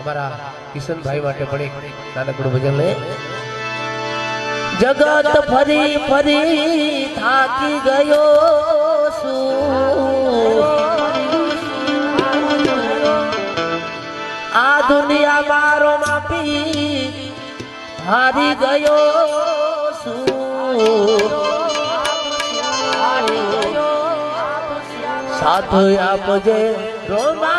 અમારા કિશનભાઈ માટે પણ એક નાનકડું ભજન લે જગત ફરી ફરી થાકી ગયો છું. આ દુનિયા મારો માપી હારી ગયો સાથ આપજે રોમા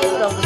不知不